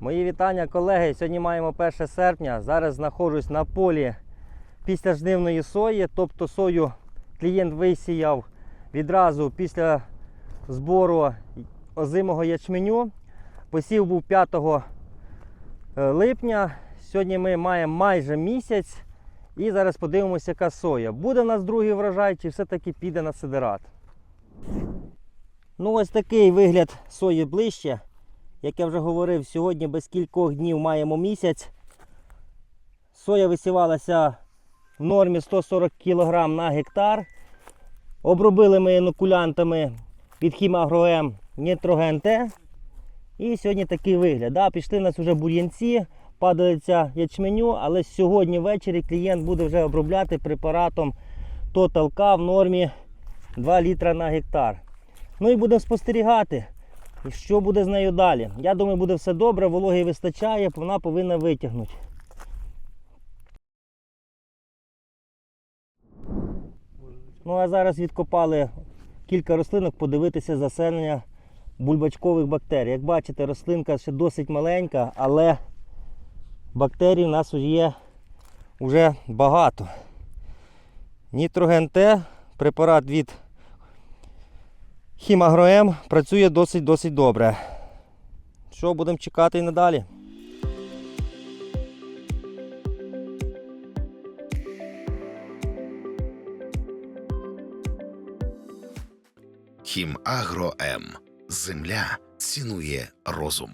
Мої вітання, колеги. Сьогодні маємо 1 серпня. Зараз знаходжусь на полі після жнивної сої. Тобто сою клієнт висіяв відразу після збору озимого ячменю. Посів був 5 е, липня. Сьогодні ми маємо майже місяць. І зараз подивимося, яка соя. Буде в нас другий врожай, чи все-таки піде на сидерат. Ну, ось такий вигляд сої ближче. Як я вже говорив, сьогодні без кількох днів маємо місяць. Соя висівалася в нормі 140 кг на гектар. Обробили ми інокулянтами від Хімагроем Нітроген Т. І сьогодні такий вигляд. Да, пішли у нас вже бур'янці, падалиця ячменю, але сьогодні ввечері клієнт буде вже обробляти препаратом Total K в нормі 2 літра на гектар. Ну і будемо спостерігати. Що буде з нею далі? Я думаю, буде все добре, вологи вистачає, вона повинна витягнути. Ну а зараз відкопали кілька рослинок, подивитися заселення бульбачкових бактерій. Як бачите, рослинка ще досить маленька, але бактерій у нас є вже багато. Нітроген Т, препарат від Хімагроем працює досить-досить добре. Що будемо чекати і надалі? Хімагро М. Земля цінує розум.